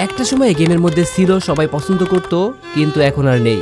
একটা সময় গেমের মধ্যে ছিল সবাই পছন্দ করত কিন্তু এখন আর নেই।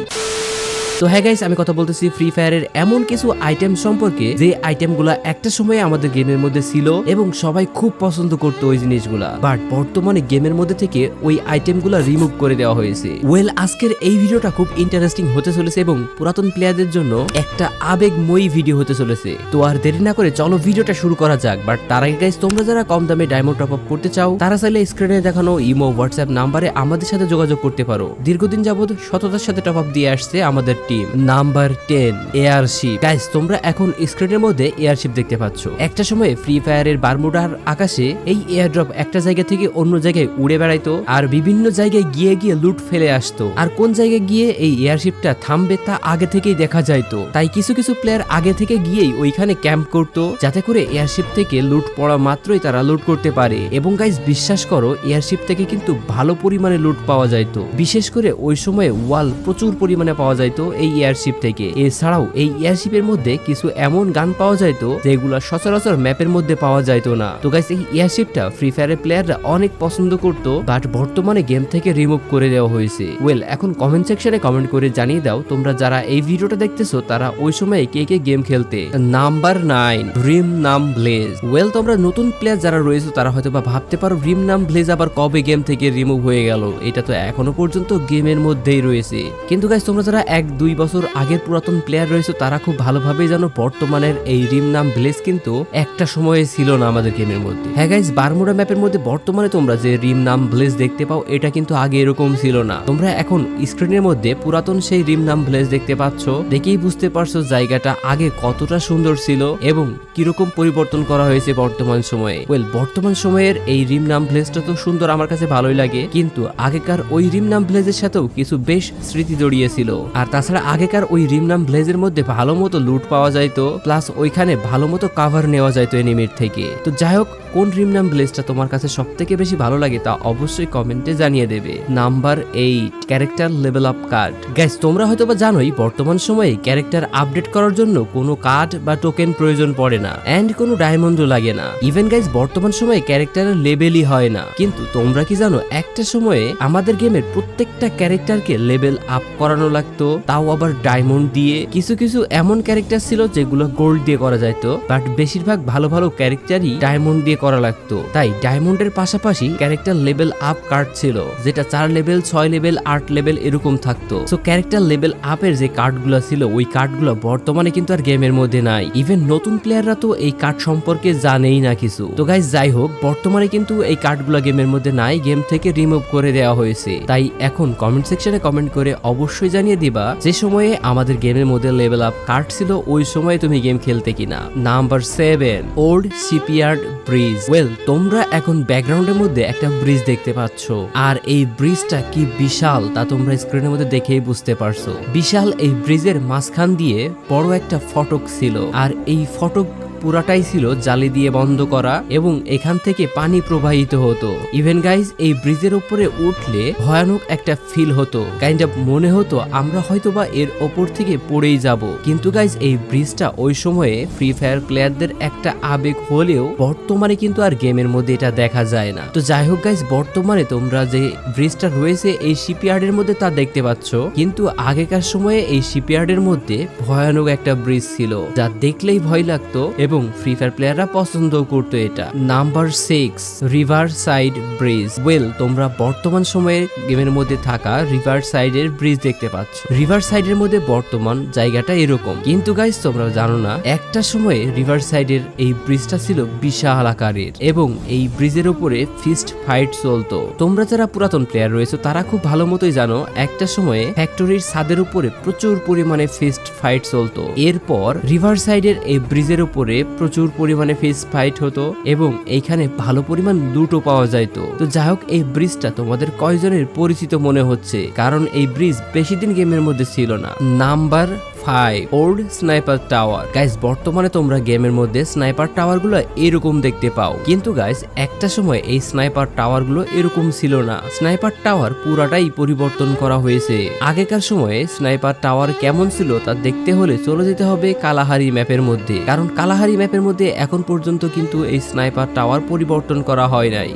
তো হ্যাঁ গাইস আমি কথা বলতেছি ফ্রি ফায়ারের এমন কিছু আইটেম সম্পর্কে, যে আইটেমগুলা একটা সময় আমাদের গেমের মধ্যে ছিল এবং সবাই খুব পছন্দ করতো ওই জিনিসগুলা। বাট বর্তমানে গেমের মধ্যে থেকে ওই আইটেমগুলা রিমুভ করে দেওয়া হয়েছে। ওয়েল আজকের এই ভিডিওটা খুব ইন্টারেস্টিং হতে চলেছে এবং পুরাতন প্লেয়ারদের জন্য একটা আবেগময়ী ভিডিও হতে চলেছে। তো আর দেরি না করে চলো ভিডিওটা শুরু করা যাক। বাট তার আগে গাইস তোমরা যারা কম দামে ডায়মন্ড টপ আপ করতে চাও, তারা চাইলে স্ক্রিনে দেখানো ইমো হোয়াটসঅ্যাপ নাম্বারে আমাদের সাথে যোগাযোগ করতে পারো। দীর্ঘদিন যাবত সততার সাথে টপ আপ দিয়ে আসছে আমাদের team number ten airship guys তোমরা এখন স্ক্রিনের মধ্যে এয়ারশিপ দেখতে পাচ্ছ। একটা সময় ফ্রি ফায়ারের বারমুডার আকাশে এই এয়ারড্রপ একটা জায়গা থেকে অন্য জায়গায় উড়ে বেড়াইতো আর বিভিন্ন জায়গায় গিয়ে গিয়ে লুট ফেলে আসতো। আর কোন জায়গায় গিয়ে এই এয়ারশিপটা থামবে তা আগে থেকেই দেখা যাইতো। তাই কিছু কিছু প্লেয়ার আগে থেকে গিয়েই ওইখানে ক্যাম্প করতো, যাতে করে এয়ারশিপ থেকে লুট পড়া মাত্রই তারা লুট করতে পারে। এবং গাইস বিশ্বাস করো এয়ারশিপ থেকে কিন্তু ভালো পরিমাণে লুট পাওয়া যাইতো। বিশেষ করে ওই সময়ে ওয়াল প্রচুর পরিমাণে পাওয়া যাইতো এই এয়ারশিপ থেকে। এছাড়াও এই এয়ারশিপের মধ্যে কিছু এমন গান পাওয়া যাইতো, যেগুলো সচরাচর ম্যাপের মধ্যে পাওয়া যাইতো না। তো গাইস এই এয়ারশিপটা ফ্রি ফায়ারের প্লেয়াররা অনেক পছন্দ করতো বাট বর্তমানে গেম থেকে রিমুভ করে দেওয়া হয়েছে। ওয়েল এখন কমেন্ট সেকশনে কমেন্ট করে জানিয়ে দাও, তোমরা যারা এই ভিডিওটা দেখতেছো, তারা ওই সময় কে কে গেম খেলতে? নাম্বার নাইন রিম নাম ব্লেজ ওয়েল তোমরা নতুন প্লেয়ার যারা রয়েছে, তারা হয়তো বা ভাবতে পারো রিম নাম ব্লেজ আবার কবে গেম থেকে রিমুভ হয়ে গেল। এটা তো এখনও পর্যন্ত গেমের মধ্যেই রয়েছে। কিন্তু গাইস তোমরা যারা এক, দুই বছর আগের পুরাতন প্লেয়ার রয়েছে, তারা খুব ভালোভাবেই জানো বর্তমানের এই রিম নাম ব্লেজ কিন্তু একটা সময়ে ছিল না আমাদের গেমের মধ্যে। হ্যাঁ গাইস বারমুডা ম্যাপের মধ্যে বর্তমানে তোমরা যে রিম নাম ব্লেজ দেখতে পাও, এটা কিন্তু আগে এরকম ছিল না। তোমরা এখন স্ক্রিনের মধ্যে পুরাতন সেই রিম নাম ব্লেজ দেখতে পাচ্ছ, দেখেই বুঝতে পারছ জায়গাটা আগে কতটা সুন্দর ছিল এবং কীরকম পরিবর্তন করা হয়েছে বর্তমান সময়ে। ওয়েল বর্তমান সময়ের এই রিম নাম ব্লেজটা তো সুন্দর, আমার কাছে ভালোই লাগে, কিন্তু আগেকার ওই রিম নাম ব্লেজের সাথেও কিছু বেশ স্মৃতি জড়িয়েছিল আর তাছাড়া আগেকার ওই রিমনাম ব্লেজের মধ্যে ভালো মতো লুট পাওয়া যাইতো প্লাস ওইখানে ভালো মতো কাভার নেওয়া যাইতো এনিমির থেকে। তো যাই হোক কোন রিম নাম ব্লেজটা তোমার কাছে সব থেকে বেশি ভালো লাগে তা অবশ্যই কমেন্টে জানিয়ে দেবে। Number eight, character level up card. Guess তোমরা হয়তো বা জানোই, বর্তমান সময়ে ক্যারেক্টার আপডেট করার জন্য কোনো কার্ড বা টোকেন প্রয়োজন পড়ে না অ্যান্ড কোনো ডায়মন্ডও লাগে না। ইভেন গাইজ বর্তমান সময়ে ক্যারেক্টারের লেভেলই হয় না। কিন্তু তোমরা কি জানো, একটা সময়ে আমাদের গেমের প্রত্যেকটা ক্যারেক্টারকে লেভেল আপ করানো লাগতো, তাও আবার ডায়মন্ড দিয়ে। কিছু কিছু এমন ক্যারেক্টার ছিল যেগুলো গোল্ড দিয়ে করা যাইতো, বাট বেশিরভাগ ভালো ভালো ক্যারেক্টারই ডায়মন্ড দিয়ে করা লাগতো। তাই ডায়মন্ডের পাশাপাশি ক্যারেক্টার লেভেল আপ কার্ড ছিল, যেটা চার লেভেল, ছয় লেভেল, আট লেভেল এরকম থাকতো। সো ক্যারেক্টার লেভেল আপের যে কার্ডগুলো ছিল, ওই কার্ডগুলো বর্তমানে কিন্তু আর গেমের মধ্যে নাই। ইভেন নতুন প্লেয়াররা তো এই কার্ড সম্পর্কে জানেই না কিছু। তো গাইজ যাই হোক, বর্তমানে কিন্তু এই কার্ডগুলো গেমের মধ্যে নাই, গেম থেকে রিমুভ করে দেওয়া হয়েছে। তাই এখন কমেন্ট সেকশনে কমেন্ট করে অবশ্যই জানিয়ে দিবা, যে সময়ে আমাদের গেমের মধ্যে লেভেল আপ কার্ড ছিল, ওই সময়ে তুমি গেম খেলতে কিনা। Number seven old shipyard bridge well তোমরা এখন ব্যাকগ্রাউন্ডের মধ্যে একটা ব্রিজ দেখতে পাচ্ছ। আর এই ব্রিজটা কি বিশাল, তা তোমরা স্ক্রিনের মধ্যে দেখেই বুঝতে পারছ। বিশাল এই ব্রিজের মাঝখান দিয়ে বড় একটা ফটক ছিল। আর এই ফটক পুরাটাই ছিল জালি দিয়ে বন্ধ করা এবং এখান থেকে পানি প্রবাহিত হতো। ইভেন গাইজ এই ব্রিজের উপরে উঠলে ভয়ানক একটা ফিল হতো। কাইন্ড অফ মনে হতো আমরা হয়তোবা এর ওপর থেকে পড়েই যাব। কিন্তু গাইজ এই ব্রিজটা ওই সময়ে ফ্রি ফায়ার প্লেয়ারদের একটা আবেগ হলেও বর্তমানে কিন্তু আর গেমের মধ্যে এটা দেখা যায় না। তো যাই হোক গাইজ বর্তমানে তোমরা যে ব্রিজটা রয়েছে এই শিপইয়ার্ডের মধ্যে তা দেখতে পাচ্ছ। কিন্তু আগেকার সময়ে এই শিপইয়ার্ডের মধ্যে ভয়ানক একটা ব্রিজ ছিল। যা দেখলেই ভয় লাগতো এবং ফ্রি ফায়ার প্লেয়াররা পছন্দ করতো এটা। Number six river side bridge well তোমরা বর্তমান সময়ে গেমের মধ্যে থাকা রিভার সাইডের ব্রিজ দেখতে পাচ্ছ। রিভার সাইডের মধ্যে বর্তমান জায়গাটা এরকম। কিন্তু গাইস তোমরা জানো না, একটা সময়ে রিভার সাইডের এই ব্রিজটা ছিল বিশাল আকারের এবং এই ব্রিজের উপরে ফিস্ট ফাইট চলতো। তোমরা যারা পুরাতন প্লেয়ার রয়েছে, তারা খুব ভালো মতোই জানো, একটা সময়ে ফ্যাক্টরির ছাদের উপরে প্রচুর পরিমাণে ফিস্ট ফাইট চলতো। এরপর রিভার সাইডের এই ব্রিজের উপরে প্রচুর পরিমাণে ফিস ফাইট হতো এবং এইখানে ভালো পরিমাণ লুটও পাওয়া যাইতো। তো যাই হোক এই ব্রিজটা তোমাদের কয়জনের পরিচিত মনে হচ্ছে? কারণ এই ব্রিজ বেশি দিন গেমের মধ্যে ছিল না। Number five old sniper tower guys বর্তমানে তোমরা গেমের মধ্যে স্নাইপার টাওয়ারগুলো এরকম দেখতে পাও। কিন্তু গাইস একটা সময় এই স্নাইপার টাওয়ারগুলো এরকম ছিল না। স্নাইপার টাওয়ার পুরাটাই পরিবর্তন করা হয়েছে। আগেকার সময়ে স্নাইপার টাওয়ার কেমন ছিল তা দেখতে হলে চলে যেতে হবে কালাহারি ম্যাপের মধ্যে। কারণ কালাহারি ম্যাপের মধ্যে এখন পর্যন্ত কিন্তু এই স্নাইপার টাওয়ার পরিবর্তন করা হয় নাই।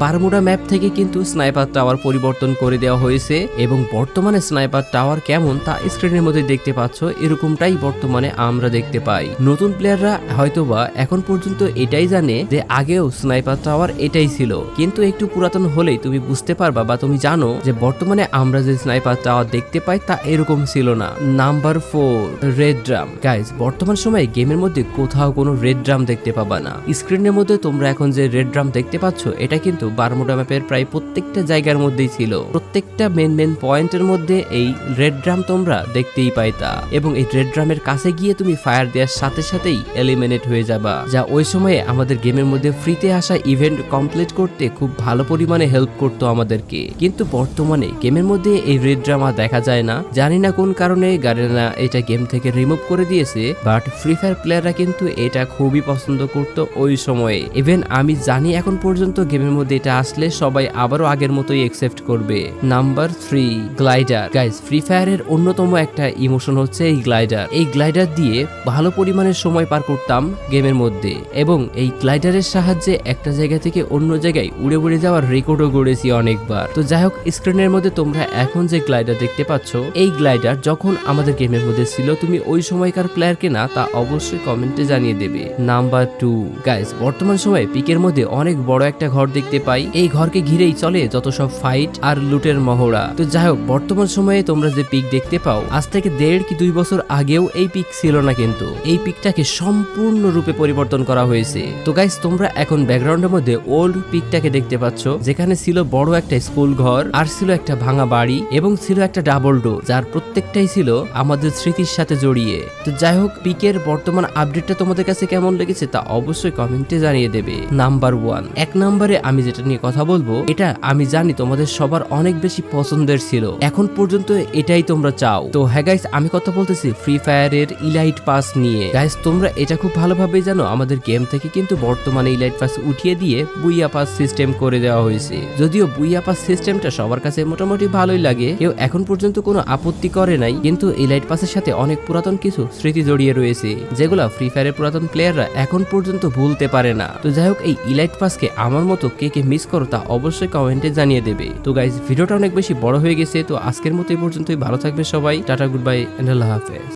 বারমুডা ম্যাপ থেকে কিন্তু স্নাইপার টাওয়ার পরিবর্তন করে দেওয়া হয়েছে। এবং বর্তমানে স্নাইপার টাওয়ার কেমন তা স্ক্রিনের মধ্যে দেখতে পাচ্ছ। এরকমটাই বর্তমানে আমরা দেখতে পাই। নতুন প্লেয়াররা হয়তোবা এখন পর্যন্ত এটাই জানে যে আগেও স্নাইপার টাওয়ার এটাই ছিল। কিন্তু একটু পুরাতন হলেই তুমি বুঝতে পারবা বা তুমি জানো যে বর্তমানে আমরা যে স্নাইপার টাওয়ার দেখতে পাই তা এরকম ছিল না। Number four red drum guys বর্তমান সময়ে গেমের মধ্যে কোথাও কোনো রেড ড্রাম দেখতে পাবা না। স্ক্রিনের মধ্যে তোমরা এখন যে রেড ড্রাম দেখতে পাচ্ছ, এটা কিন্তু বারমুডা ম্যাপের প্রায় প্রত্যেকটা জায়গার মধ্যেই ছিল। প্রত্যেকটা মেন মেন পয়েন্টের মধ্যে এই রেড ড্রাম তোমরা দেখতেই পাইতা। এবং এই রেড ড্রামের কাছে গিয়ে তুমি ফায়ার দেওয়ার সাথে সাথেই এলিমিনেট হয়ে যাবা। যা ওই সময়ে আমাদের গেমের মধ্যে ফ্রিতে আসা ইভেন্ট কমপ্লিট করতে খুব ভালো পরিমাণে হেল্প করতো আমাদেরকে। কিন্তু বর্তমানে গেমের মধ্যে এই রেড ড্রামা দেখা যায় না। জানি না কোন কারণে গার্ডেনা এটা গেম থেকে রিমুভ করে দিয়েছে বাট ফ্রি ফায়ার প্লেয়াররা কিন্তু এটা খুবই পছন্দ করতো ওই সময়ে। ইভেন আমি জানি এখন পর্যন্ত গেমের মধ্যে এটা আসলে সবাই আবারও আগের মতোই একসেপ্ট করবে। Number three glider guys free ফায়ারের অন্যতম একটা ইমোশন হচ্ছে এই গ্লাইডার এই গ্লাইডার দিয়ে ভালো পরিমাণে সময় পার করতাম গেমের মধ্যে এবং এই গ্লাইডারের সাহায্যে একটা জায়গা থেকে অন্য জায়গায় উড়ে উড়ে যাওয়ার রেকর্ডও গড়েছি অনেকবার। তো যাই হোক, স্ক্রিনের মধ্যে তোমরা এখন যে গ্লাইডার দেখতে পাচ্ছ, এই গ্লাইডার যখন আমাদের গেমের মধ্যে ছিল, তুমি ওই সময়কার প্লেয়ারকে না তা অবশ্যই কমেন্টে জানিয়ে দেবে। নাম্বার টু গাইজ বর্তমান সময়ে পিকের মধ্যে অনেক বড় একটা ঘর দেখতে পাই। এই ঘরকে ঘিরেই চলে যত সব ফাইট আর লুটের মহড়া। তো যাই হোক, বর্তমান সময়ে তোমরা যে পিক দেখতে পাও, আজ থেকে দেড় কি দুই বছর আগেও এই পিক ছিল না কিন্তু। এই পিকটাকে সম্পূর্ণরূপে পরিবর্তন করা হয়েছে। তো গাইস তোমরা এখন ব্যাকগ্রাউন্ডের মধ্যে ওল্ড পিকটাকে দেখতে পাচ্ছ। যেখানে ছিল বড় একটা স্কুল ঘর, আর ছিল একটা ভাঙা বাড়ি, এবং ছিল একটা ডাবল ডোর যার প্রত্যেকটাই ছিল আমাদের স্মৃতির সাথে জড়িয়ে। তো যাই হোক, পিকের বর্তমান আপডেটটা তোমাদের কাছে কেমন লেগেছে তা অবশ্যই কমেন্টে জানিয়ে দেবে। নাম্বার ওয়ান এক নম্বরে আমি যেটা নিয়ে কথা বলব, এটা আমি জানি তোমাদের সবার অনেক বেশি পছন্দের ছিল। এখন পর্যন্ত এটাই তোমরা চাও। তো হ্যাঁ গাইস আমি কথা বলতেছি ফ্রি ফায়ারের ইলাইট পাস নিয়ে। গাইস তোমরা এটা খুব ভালোভাবেই জানো, আমাদের গেম থেকে কিন্তু বর্তমানে ইলাইট পাস উঠিয়ে দিয়ে বুইয়া পাস সিস্টেম করে দেওয়া হয়েছে। যদিও বুইয়া পাস সিস্টেমটা সবার কাছে মোটামুটি ভালোই লাগে, কেউ এখন পর্যন্ত কোনো আপত্তি করে নাই, কিন্তু ইলাইট পাসের সাথে অনেক পুরাতন কিছু স্মৃতি জড়িয়ে রয়েছে, যেগুলো ফ্রি ফায়ারের পুরাতন প্লেয়াররা এখন পর্যন্ত ভুলতে পারে না। তো যাই হোক এই ইলাইট পাসকে আমার মতো কে কে মিস করো তা অবশ্যই কমেন্টে জানিয়ে দেবে। তো গাইজ ভিডিওটা অনেক বেশি বড় হয়ে গেছে, তো আজকের মতো এই পর্যন্তই, ভালো থাকবে সবাই, tata good bye and আল্লাহ হাফেজ